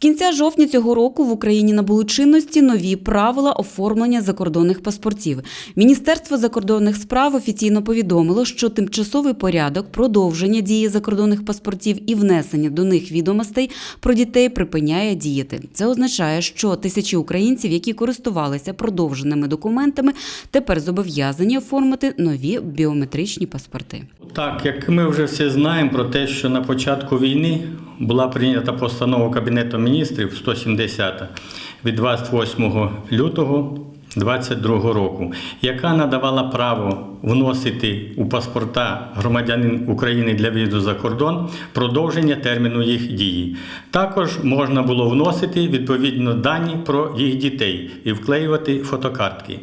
кінця жовтня цього року в Україні набули чинності нові правила оформлення закордонних паспортів. Міністерство закордонних справ офіційно повідомило, що тимчасовий порядок продовження дії закордонних паспортів і внесення до них відомостей про дітей припиняє діяти. Це означає, що тисячі українців, які користувалися продовженими документами, тепер зобов'язані оформити нові біометричні паспорти. Так, як ми вже всі знаємо про те, що на початку війни була прийнята постанова Кабінету міністрів 170 від 28 лютого 2022 року, яка надавала право вносити у паспорта громадянин України для в'їзду за кордон продовження терміну їх дії. Також можна було вносити відповідно дані про їх дітей і вклеювати фотокартки.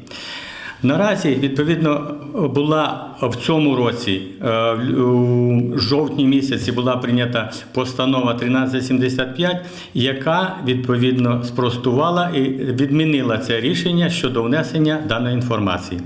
Наразі відповідно була в цьому році, е, у жовтні місяці була прийнята постанова 1375, яка відповідно спростувала і відмінила це рішення щодо внесення даної інформації.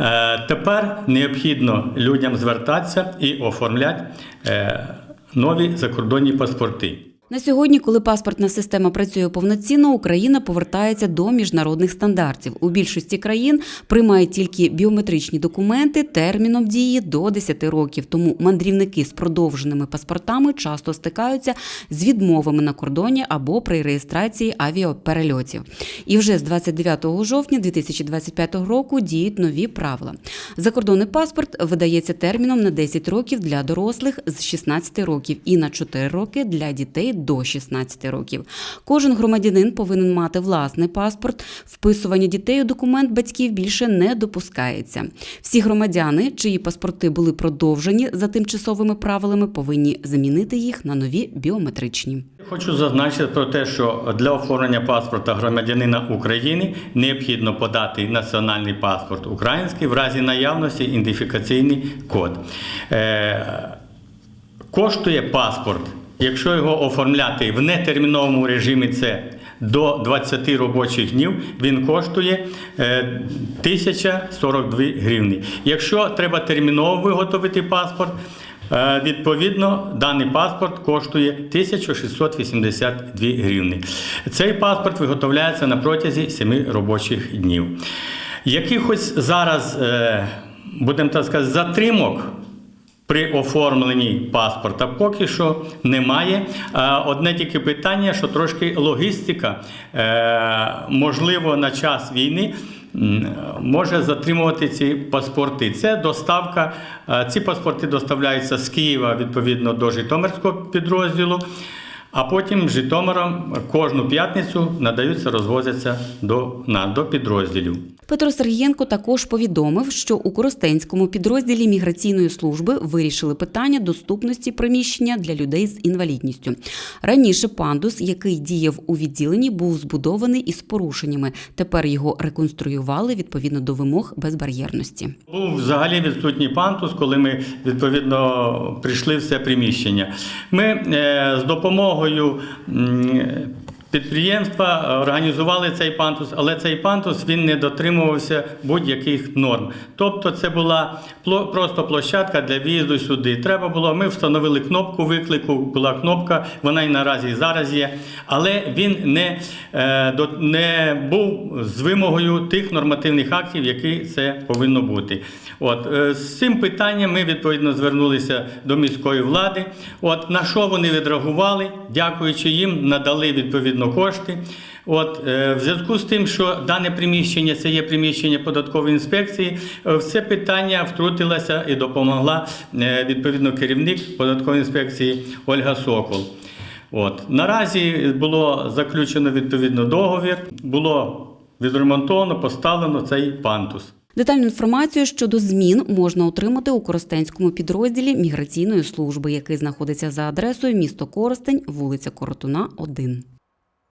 Е, Тепер необхідно людям звертатися і оформляти е, нові закордонні паспорти. На сьогодні, коли паспортна система працює повноцінно, Україна повертається до міжнародних стандартів. У більшості країн приймають тільки біометричні документи терміном дії до 10 років. Тому мандрівники з продовженими паспортами часто стикаються з відмовами на кордоні або при реєстрації авіаперельотів. І вже з 29 жовтня 2025 року діють нові правила. Закордонний паспорт видається терміном на 10 років для дорослих з 16 років і на 4 роки для дітей до 16 років. Кожен громадянин повинен мати власний паспорт. Вписування дітей у документ батьків більше не допускається. Всі громадяни, чиї паспорти були продовжені за тимчасовими правилами, повинні замінити їх на нові біометричні. Хочу зазначити про те, що для оформлення паспорта громадянина України необхідно подати національний паспорт український в разі наявності ідентифікаційний код. Е, коштує паспорт, якщо його оформляти в нетерміновому режимі, це до 20 робочих днів, він коштує е, 1042 гривні. Якщо треба терміново виготовити паспорт, Е, Відповідно, даний паспорт коштує 1682 гривні. Цей паспорт виготовляється на протязі 7 робочих днів. Якихось зараз, е, будемо так сказати, затримок. При оформленні паспорта поки що немає. Е, Одне тільки питання, що трошки логістика, е, можливо, на час війни може затримувати ці паспорти. Це доставка. е, Ці паспорти доставляються з Києва відповідно до Житомирського підрозділу. А потім Житомиром кожну п'ятницю надаються, розвозяться до, на, до підрозділів. Петро Сергієнко також повідомив, що у Коростенському підрозділі міграційної служби вирішили питання доступності приміщення для людей з інвалідністю. Раніше пандус, який діяв у відділенні, був збудований із порушеннями. Тепер його реконструювали відповідно до вимог безбар'єрності. Був взагалі відсутній пантус, коли ми відповідно прийшли в це приміщення. Ми е, з допомогою м, підприємства організували цей пантус, але цей пантус він не дотримувався будь-яких норм. Тобто, це була просто площадка для в'їзду сюди. Треба було, ми встановили кнопку виклику, була кнопка, вона і наразі і зараз є, але він не, е, не був з вимогою тих нормативних актів, які це повинно бути. От е, з цим питанням ми відповідно звернулися до міської влади. От на що вони відреагували, дякуючи їм, надали відповідно кошти. От е, в зв'язку з тим, що дане приміщення це є приміщення податкової інспекції, в це питання втрутилася і допомогла е, відповідно керівник податкової інспекції Ольга Сокол. От наразі було заключено відповідно договір, було відремонтовано, поставлено цей пантус. Детальну інформацію щодо змін можна отримати у Коростенському підрозділі міграційної служби, який знаходиться за адресою місто Коростень, вулиця Коротуна, 1.